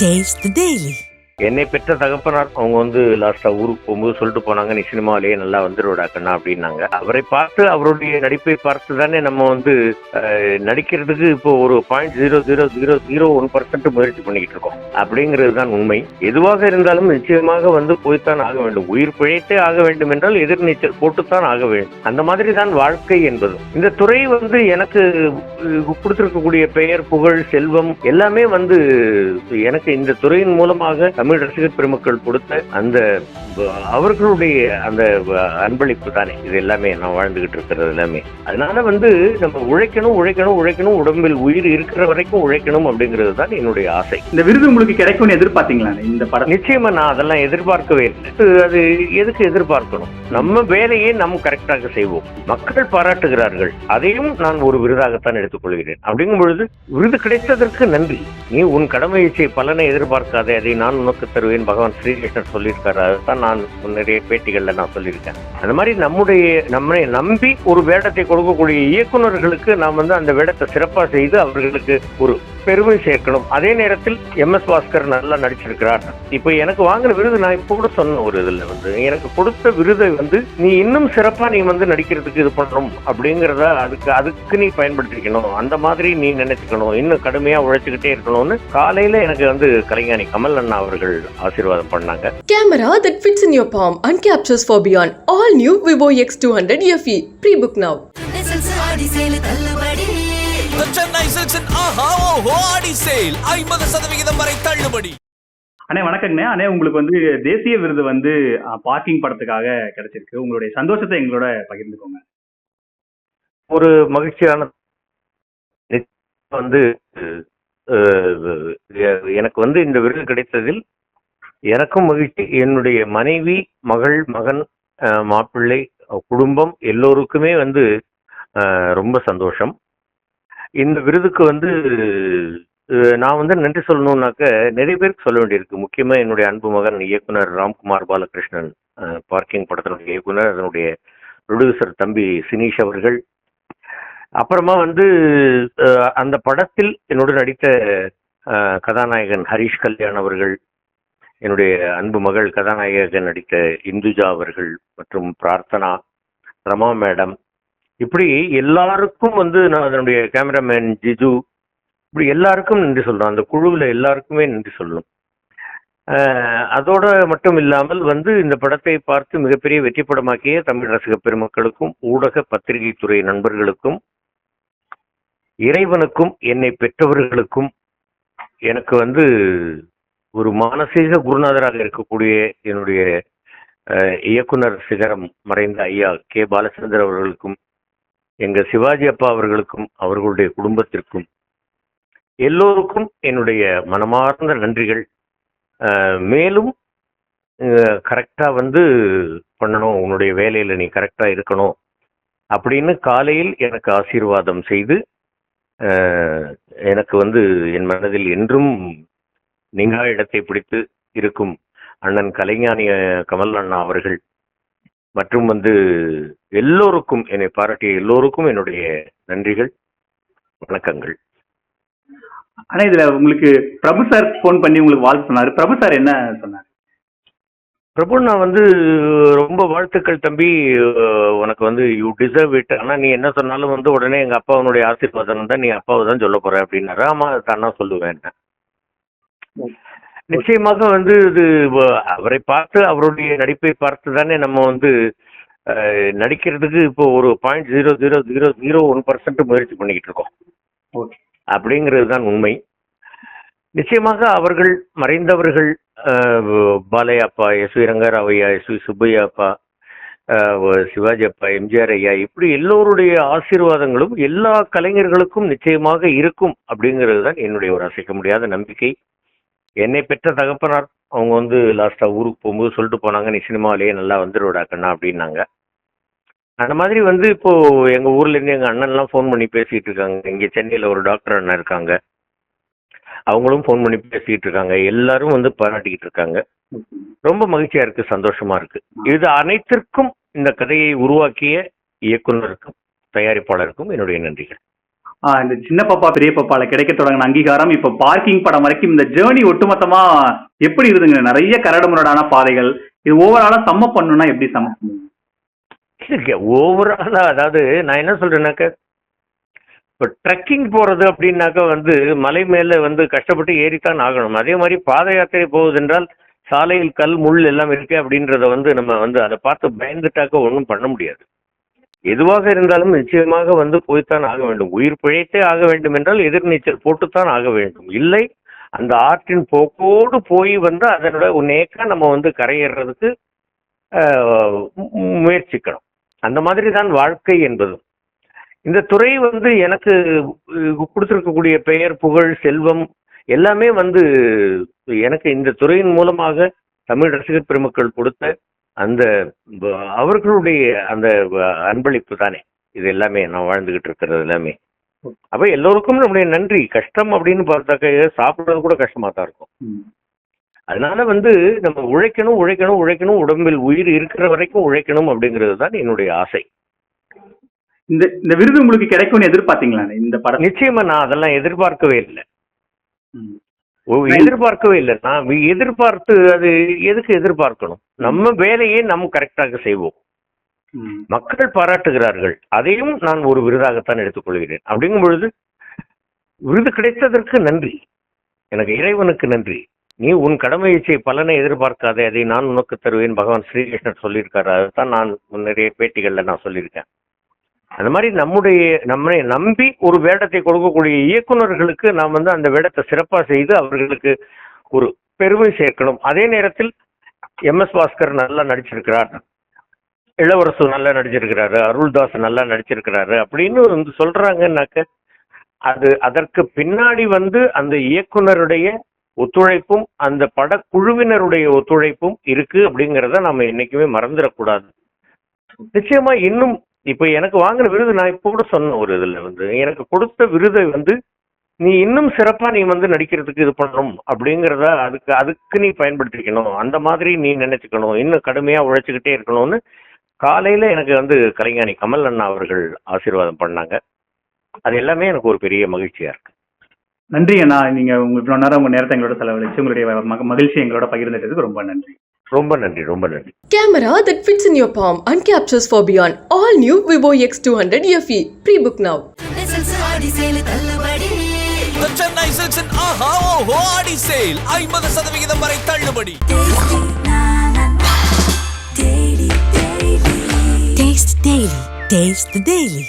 Taste the Daily. என்னை பெற்ற தகப்பனார் அவங்க வந்து லாஸ்டா ஊருக்கு போகும்போது சொல்லிட்டு போனாங்க நீ சினிமாவிலேயே நல்லா வந்துருவடா கண்ணா அப்படின்னாங்க. அவரை பார்த்து அவருடைய நடிப்பை பார்த்து தானே நம்ம வந்து நடிக்கிறதுக்கு இப்போ ஒரு point zero zero zero zero one percent முயற்சி பண்ணிக்கிட்டு இருக்கோம். அப்படிங்கிறது தான் உண்மை. எதுவாக இருந்தாலும் நிச்சயமாக வந்து போய்த்தான் ஆக வேண்டும். உயிர் பிழைத்தே ஆக வேண்டும் என்றால் எதிர்நீச்சல் போட்டுத்தான் ஆக வேண்டும். அந்த மாதிரி தான் வாழ்க்கை என்பது. இந்த துறை வந்து எனக்கு கொடுத்திருக்கக்கூடிய பெயர் புகழ் செல்வம் எல்லாமே வந்து எனக்கு இந்த துறையின் மூலமாக தமிழ் ரசிகர் பெருமக்கள் கொடுத்த அந்த அவர்களுடைய அந்த அன்பளிப்பு தானே. இது எல்லாமே நான் வாழ்ந்துகிட்டு இருக்கிறது எல்லாமே. அதனால வந்து நம்ம உழைக்கணும் உழைக்கணும் உழைக்கணும் உடம்பில் உயிர் இருக்கிற வரைக்கும் உழைக்கணும் அப்படிங்கிறது தான் என்னுடைய ஆசை. இந்த விருது உங்களுக்கு கிடைக்கும்னு எதிர்பார்த்தீங்களா இந்த படம்? நிச்சயமா நான் அதெல்லாம் எதிர்பார்க்கவே இல்லை. அது- எதுக்கு எதிர்பார்க்கணும்? நம்ம வேலையை நாம் கரெக்டாக செய்வோம். மக்கள் பாராட்டுகிறார்கள். அதையும் நான் ஒரு விருதாகத்தான் எடுத்துக்கொள்கிறேன். அப்படிங்கும் பொழுது விருது கிடைத்ததற்கு நன்றி. நீ உன் கடமையை பலனை எதிர்பார்க்காதே. அதை நான் உனக்கு தருவேன் பகவான் ஸ்ரீகிருஷ்ணர் சொல்லியிருக்காரு. அதுதான் நான் நிறைய பேட்டிகள்ல நான் சொல்லியிருக்கேன். அந்த மாதிரி நம்முடைய நம்மை நம்பி ஒரு வேடத்தை கொடுக்கக்கூடிய இயக்குனர்களுக்கு நாம் வந்து அந்த வேடத்தை சிறப்பா செய்து அவர்களுக்கு ஒரு பெருமை சேர்க்கணும் அதே நேரத்தில் எம் எஸ் பாஸ்கர் நல்லா நடிச்சிருக்கிறார் இப்போ எனக்கு வாங்கின விருது நான் இப்போ கூட சொன்ன ஒரு இதுல வந்து எனக்கு கொடுத்த விருதை வந்து நீ இன்னும் சிறப்பா நீ வந்து நடிக்கிறதுக்கு இது பண்ணணும் அப்படிங்கிறத அதுக்கு அதுக்கு நீ பயன்படுத்திக்கணும் அந்த மாதிரி நீ நினைச்சுக்கணும் இன்னும் கடுமையா உழைச்சுக்கிட்டே இருக்கணும்னு காலையில எனக்கு வந்து கலைஞானி கமல் அண்ணா அவர்கள் ஆசீர்வாதம் பண்ணாங்க Camera that fits in your palm and captures for beyond. All new Vivo X200 FE. Pre-book now. மெசல்ஸ் Aadi சேலு Silks and Aha Oho Adi Sale ஐம்பது சதவிகிதம் வரை தள்ளுபடி. அண்ணே வணக்கங்கண்ணே. அண்ணே உங்களுக்கு வந்து தேசிய விருது வந்து பார்க்கிங் படத்துக்காக கிடைச்சிருக்கு. உங்களுடைய சந்தோஷத்தை எங்களோட பகிர்ந்துக்கோங்க. ஒரு மகிழ்ச்சியான வந்து எனக்கு வந்து இந்த விருது கிடைத்ததில் எனக்கும் மகிழ்ச்சி. என்னுடைய மனைவி மகள் மகன் மாப்பிள்ளை குடும்பம் எல்லோருக்குமே வந்து ரொம்ப சந்தோஷம். இந்த விருதுக்கு வந்து நான் வந்து நன்றி சொல்லணும்னாக்க நிறைய பேருக்கு சொல்ல வேண்டியிருக்கு. முக்கியமாக என்னுடைய அன்பு மகன் இயக்குனர் ராம்குமார் பாலகிருஷ்ணன் பார்க்கிங் படத்தினுடைய இயக்குனர் அதனுடைய ப்ரொடியூசர் தம்பி சினீஷ் அவர்கள். அப்புறமா வந்து அந்த படத்தில் என்னோடு நடித்த கதாநாயகன் ஹரிஷ் கல்யாண் அவர்கள் என்னுடைய அன்பு மகள் கதாநாயகன் நடித்த இந்துஜா அவர்கள் மற்றும் பிரார்த்தனா ரமா மேடம் இப்படி எல்லாருக்கும் வந்து நான் அதனுடைய கேமராமேன் ஜிஜு இப்படி எல்லாருக்கும் நன்றி சொல்கிறேன் அந்த குழுவில் எல்லாருக்குமே நன்றி சொல்லணும். அதோடு அதோட மட்டும் இல்லாமல் வந்து இந்த படத்தை பார்த்து மிகப்பெரிய வெற்றி படமாக்கிய தமிழ் ரசிக பெருமக்களுக்கும் ஊடக பத்திரிகை துறை நண்பர்களுக்கும் இறைவனுக்கும் என்னை பெற்றவர்களுக்கும் எனக்கு வந்து ஒரு மானசீக குருநாதராக இருக்கக்கூடிய என்னுடைய இயக்குனர் சிகரம் மறைந்த ஐயா கே. பாலச்சந்தர் அவர்களுக்கும் எங்க சிவாஜி அப்பா அவர்களுக்கும் அவர்களுடைய குடும்பத்திற்கும் எல்லோருக்கும் என்னுடைய மனமார்ந்த நன்றிகள். மேலும் கரெக்டா வந்து பண்ணணும் உன்னுடைய வேலையில நீ கரெக்டா இருக்கணும் அப்படின்னு காலையில் எனக்கு ஆசீர்வாதம் செய்து எனக்கு வந்து என் மனதில் என்றும் நீங்கா இடத்தை பிடித்து இருக்கும் அண்ணன் கலைஞானி கமல் அண்ணா அவர்கள் மற்றும் வந்து எல்லோருக்கும் என்னை பாராட்டிய எல்லோருக்கும் என்னுடைய நன்றிகள் வணக்கங்கள். ஆனா இதுல உங்களுக்கு பிரபு சார் ஃபோன் பண்ணி உங்களுக்கு வாழ்த்து சொன்னாரு. பிரபு சார் என்ன சொன்னாரு? பிரபு நான் வந்து ரொம்ப வாழ்த்துக்கள் தம்பி. உனக்கு வந்து யூ டிசர்வ் இட் ஆனா நீ என்ன சொன்னாலும் வந்து உடனே எங்க அப்பாவுடைய ஆசீர்வாதம் தான் நீ அப்பாவை தான் சொல்ல போற அப்படின்னாரு. ஆமா தானா சொல்லுவேன். நிச்சயமாக வந்து இது அவரை பார்த்து அவருடைய நடிப்பை பார்த்து தானே நம்ம வந்து நடிக்கிறதுக்கு இப்போ ஒரு point zero zero zero zero one percent முயற்சி பண்ணிக்கிட்டு இருக்கோம். அப்படிங்கிறது தான் உண்மை. நிச்சயமாக அவர்கள் மறைந்தவர்கள் அஹ், பாலையா அப்பா எஸ் வி ரங்கராவையா எஸ் வி சுப்பையா அப்பா சிவாஜி அப்பா எம்ஜிஆர் ஐயா இப்படி எல்லோருடைய ஆசீர்வாதங்களும் எல்லா கலைஞர்களுக்கும் நிச்சயமாக இருக்கும் அப்படிங்கிறது தான் என்னுடைய ஒரு அசைக்க முடியாத நம்பிக்கை. என்னை பெற்ற தகப்பனார் அவங்க வந்து லாஸ்டா ஊருக்கு போகும்போது சொல்லிட்டு போனாங்க நீ சினிமாவிலேயே நல்லா வந்துருவடா கண்ணா அப்படின்னாங்க. அந்த மாதிரி வந்து இப்போ எங்க ஊர்ல இருந்து எங்க அண்ணன்லாம் ஃபோன் பண்ணி பேசிட்டு இருக்காங்க. இங்க சென்னையில ஒரு டாக்டர் அண்ணன் இருக்காங்க. அவங்களும் ஃபோன் பண்ணி பேசிட்டு இருக்காங்க. எல்லாரும் வந்து பாராட்டிக்கிட்டு இருக்காங்க. ரொம்ப மகிழ்ச்சியா இருக்கு சந்தோஷமா இருக்கு. இது அனைத்திற்கும் இந்த கதையை உருவாக்கிய இயக்குனருக்கும் தயாரிப்பாளருக்கும் என்னுடைய நன்றிகள். இந்த சின்ன பாப்பா பெரிய பாப்பால கிடைக்க தொடங்கின அங்கீகாரம் இப்ப பார்க்கிங் படம் வரைக்கும் இந்த ஜேர்னி ஒட்டுமொத்தமா எப்படி இருதுங்க நிறைய கரடுமுரடான பாதைகள். இது ஓவராலா சம்ம பண்ணுனா எப்படி சம்ம பண்ணுங்க ஓவராலா அதாவது நான் என்ன சொல்றேன்னாக்க இப்போ ட்ரெக்கிங் போறது அப்படின்னாக்க வந்து மலை மேல வந்து கஷ்டப்பட்டு ஏறித்தான் ஆகணும். அதே மாதிரி பாத யாத்திரை போகுது என்றால் சாலையில் கல் முள் எல்லாம் இருக்கு அப்படின்றத வந்து நம்ம வந்து அதை பார்த்து பயந்துட்டாக்க ஒன்றும் பண்ண முடியாது. எதுவாக இருந்தாலும் நிச்சயமாக வந்து போய்த்தான் ஆக வேண்டும். உயிர் பிழைத்தே ஆக வேண்டும் என்றால் எதிர்நீச்சல் போட்டுத்தான் ஆக வேண்டும். இல்லை அந்த ஆற்றின் போக்கோடு போய் வந்து அதனோட நேக்கா நம்ம வந்து கரையேறதுக்கு முயற்சிக்கணும். அந்த மாதிரி தான் வாழ்க்கை என்பதும் இந்த துறை வந்து எனக்கு கொடுத்துருக்கக்கூடிய பெயர் புகழ் செல்வம் எல்லாமே வந்து எனக்கு இந்த துறையின் மூலமாக தமிழ் ரசிகர் பெருமக்கள் கொடுத்த அந்த அவர்களுடைய அந்த அன்பளிப்பு தானே. இது எல்லாமே நான் வாழ்ந்துகிட்டு இருக்கிறது எல்லாமே. அப்ப எல்லோருக்கும் நம்முடைய நன்றி. கஷ்டம் அப்படின்னு பார்த்தாக்க சாப்பிடுறது கூட கஷ்டமா தான் இருக்கும். அதனால வந்து நம்ம உழைக்கணும் உழைக்கணும் உழைக்கணும். உடம்பில் உயிர் இருக்கிற வரைக்கும் உழைக்கணும் அப்படிங்கிறது தான் என்னுடைய ஆசை. இந்த இந்த விருது உங்களுக்கு கிடைக்கும்னு எதிர்பார்த்தீங்களா இந்த படம்? நிச்சயமா நான் அதெல்லாம் எதிர்பார்க்கவே இல்லை. எதிர்பார்க்கவே இல்லை நான் வி- எதிர்பார்த்து அது எதுக்கு எதிர்பார்க்கணும்? நம்ம வேலையை நம்ம கரெக்டாக செய்வோம். மக்கள் பாராட்டுகிறார்கள். அதையும் நான் ஒரு விருதாகத்தான் எடுத்துக்கொள்கிறேன். அப்படிங்கும் பொழுது விருது கிடைத்ததற்கு நன்றி. எனக்கு இறைவனுக்கு நன்றி. நீ உன் கடமையை செய் பலனை எதிர்பார்க்காதே. அதை நான் உனக்கு தருவேன். பகவான் ஸ்ரீகிருஷ்ணர் சொல்லியிருக்காரு. அதுதான் நான் நிறைய பேட்டிகள்ல நான் சொல்லியிருக்கேன். அந்த மாதிரி நம்முடைய நம்மை நம்பி ஒரு வேடத்தை கொடுக்கக்கூடிய இயக்குனர்களுக்கு நாம் வந்து அந்த வேடத்தை சிறப்பாக செய்து அவர்களுக்கு ஒரு பெருமை சேர்க்கணும். அதே நேரத்தில் எம் எஸ் பாஸ்கர் நல்லா நடிச்சிருக்கிறார். இளவரசு நல்லா நடிச்சிருக்கிறாரு. அருள்தாஸ் நல்லா நடிச்சிருக்கிறாரு. அப்படின்னு வந்து சொல்றாங்கன்னாக்க அது அதற்கு பின்னாடி வந்து அந்த இயக்குனருடைய ஒத்துழைப்பும் அந்த படக்குழுவினருடைய ஒத்துழைப்பும் இருக்கு அப்படிங்கிறத நம்ம என்னைக்குமே மறந்துடக்கூடாது. நிச்சயமா இன்னும் இப்ப எனக்கு வாங்கின விருது நான் இப்போ கூட சொன்னேன் ஒரு இதுல வந்து எனக்கு கொடுத்த விருதை வந்து நீ இன்னும் சிறப்பா நீ வந்து நடிக்கிறதுக்கு இது பண்ணணும் அப்படிங்கிறத அதுக்கு அதுக்கு நீ பயன்படுத்திக்கணும். அந்த மாதிரி நீ நினைச்சுக்கணும். இன்னும் கடுமையா உழைச்சுக்கிட்டே இருக்கணும்னு காலையில எனக்கு வந்து கலைஞானி கமல் அண்ணா அவர்கள் ஆசீர்வாதம் பண்ணாங்க. அது எல்லாமே எனக்கு ஒரு பெரிய மகிழ்ச்சியா இருக்கு. நன்றி அண்ணா. நீங்க இவ்வளவு நேரம் உங்க நேரத்தை எங்களோட செலவழிச்சு உங்களுடைய மகிழ்ச்சி எங்களோட பகிர்ந்துட்டதுக்கு ரொம்ப நன்றி. ரொம்ப நன்றி ரொம்ப நன்றி Camera that fits in your palm and captures for beyond. All new Vivo X200 FE. Pre-book now. SLC Aadi sale தள்ளுபடி The Chennai Silks in ஆஹா ஓஹோ ஆடி சேல் ஐம்பது சதவிகிதம் வரை தள்ளுபடி. Taste Daily. Taste the Daily.